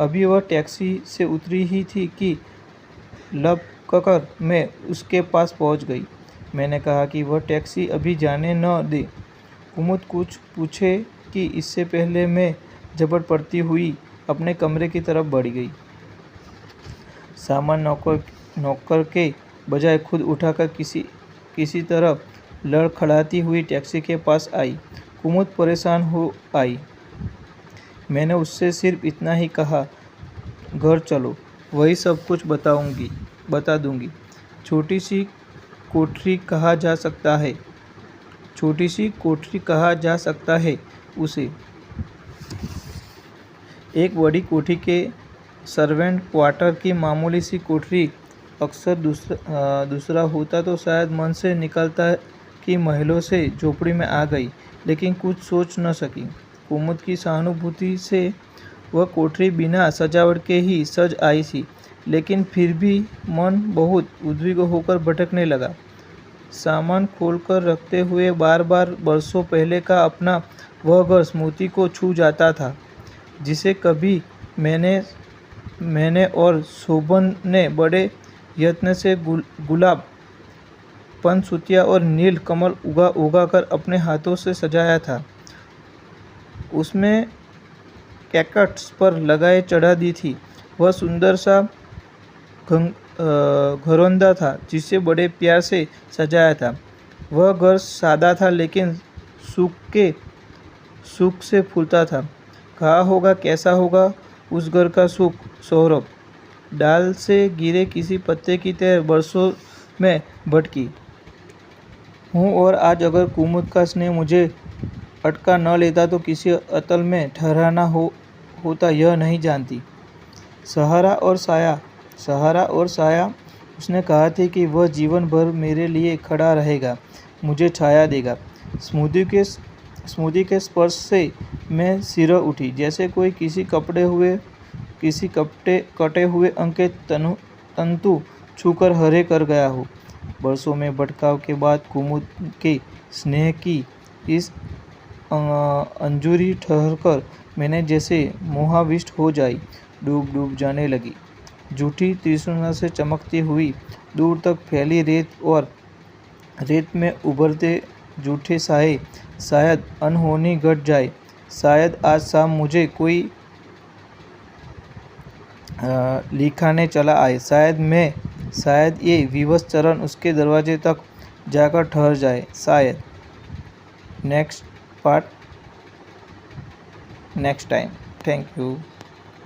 अभी वह टैक्सी से उतरी ही थी कि लपककर मैं उसके पास पहुँच गई। मैंने कहा कि वह टैक्सी अभी जाने न दे। कुमुद कुछ पूछे कि इससे पहले मैं झपट पड़ती हुई अपने कमरे की तरफ़ बढ़ गई। सामान नौकर नौकर के बजाय खुद उठाकर किसी किसी तरह लड़खड़ाती हुई टैक्सी के पास आई। कुमुद परेशान हो आई। मैंने उससे सिर्फ़ इतना ही कहा, घर चलो, वही सब कुछ बताऊँगी, बता दूँगी। छोटी सी कोठरी कहा जा सकता है, छोटी सी कोठरी कहा जा सकता है उसे। एक बड़ी कोठी के सर्वेंट क्वार्टर की मामूली सी कोठरी अक्सर दूसरा दूसरा होता तो शायद मन से निकलता कि महलों से झोपड़ी में आ गई, लेकिन कुछ सोच न सकी। कुमुद की सहानुभूति से वह कोठरी बिना सजावट के ही सज आई थी लेकिन फिर भी मन बहुत उद्विग होकर भटकने लगा। सामान खोलकर रखते हुए बार बार बरसों पहले का अपना वह घर स्मृति को छू जाता था जिसे कभी मैंने मैंने और शोभन ने बड़े यत्न से गुल, गुलाब पनसुतिया और नील कमल उगा उगा कर अपने हाथों से सजाया था। उसमें कैकट्स पर लगाए चढ़ा दी थी। वह सुंदर सा घरौंदा था, जिसे बड़े प्यार से सजाया था। वह घर सादा था, लेकिन सुख के, सुख से फूलता था। कहा होगा, कैसा होगा उस घर का सुख, सौरभ? डाल से गिरे किसी पत्ते की तरह बरसों में भटकी। हूँ, और आज अगर कुमुद का स्नेह मुझे अटका न लेता तो किसी अतल में ठहराना हो, होता यह नहीं जानती। सहारा और साया, सहारा और साया, उसने कहा था कि वह जीवन भर मेरे लिए खड़ा रहेगा, मुझे छाया देगा। स्मृति के स्मृति के स्पर्श से मैं सिर उठी, जैसे कोई किसी कपड़े हुए, किसी कपटे, कटे हुए अंक तनु, तंतु छूकर हरे कर गया हो। बरसों में भटकाव के बाद कुमुद के स्नेह की इस अंजुरी ठहरकर मैंने जैसे मोहाविष्ट हो जाई, डूब डूब जाने लगी। जूठी त्रिशुना से चमकती हुई दूर तक फैली रेत और रेत में उभरते जूठे साए शायद अनहोनी घट जाए, शायद आज शाम मुझे कोई लिखाने चला आए। शायद मैं, शायद ये विवश चरण उसके दरवाजे तक जाकर ठहर जाए, शायद। Next. Part next time thank you